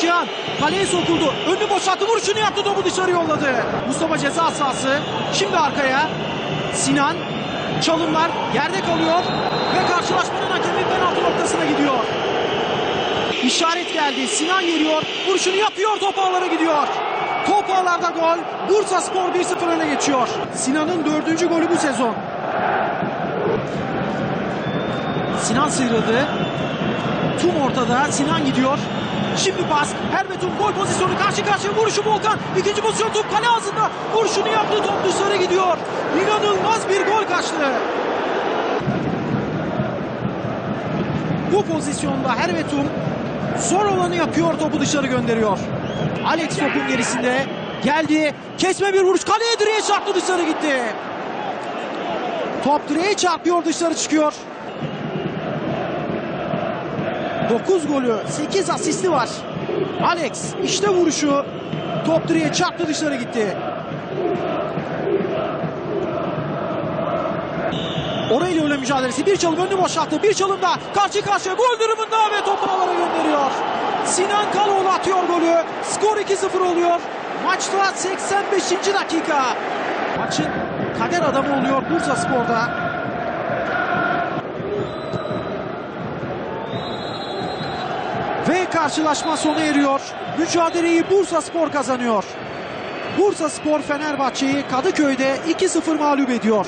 Cihan kaleye sokuldu. Önünü boşalttı. Vuruşunu yaptı. Topu dışarı yolladı. Mustafa ceza sahası. Şimdi arkaya. Sinan. Çalımlar yerde kalıyor. Ve karşılaşmanın hakemi penaltı noktasına gidiyor. İşaret geldi. Sinan geliyor. Vuruşunu yapıyor. Top ağlara gidiyor. Top ağlarda gol. Bursa Spor 1-0 öne geçiyor. Sinan'ın dördüncü golü bu sezon. Sinan sıyrıldı. Tum ortada. Sinan gidiyor. Şimdi pas. Herbetum gol pozisyonu karşı karşıya vuruşu Volkan. İkinci pozisyon top kale ağzında. Vuruşunu yaptı. Top dışarı gidiyor. İnanılmaz bir gol kaçtı. Bu pozisyonda Herbetum zor olanı yapıyor. Topu dışarı gönderiyor. Alex topun gerisinde. Geldi. Kesme bir vuruş. Kaleye direğe çarptı dışarı gitti. Top direğe çarpıyor dışarı çıkıyor. 9 golü 8 asisti var. Alex işte vuruşu. Top direğe çarptı dışarı gitti. Orayla öyle mücadelesi. Bir çalım önünü boşalttı. Bir çalım da karşı karşıya gol durumunda ve topu ağlara gönderiyor. Sinan Kaloğlu atıyor golü. Skor 2-0 oluyor. Maçta 85. dakika. Maçın kader adamı oluyor Bursa Spor'da. Ve karşılaşma sona eriyor. Mücadeleyi Bursa Spor kazanıyor. Bursa Spor Fenerbahçe'yi Kadıköy'de 2-0 mağlup ediyor.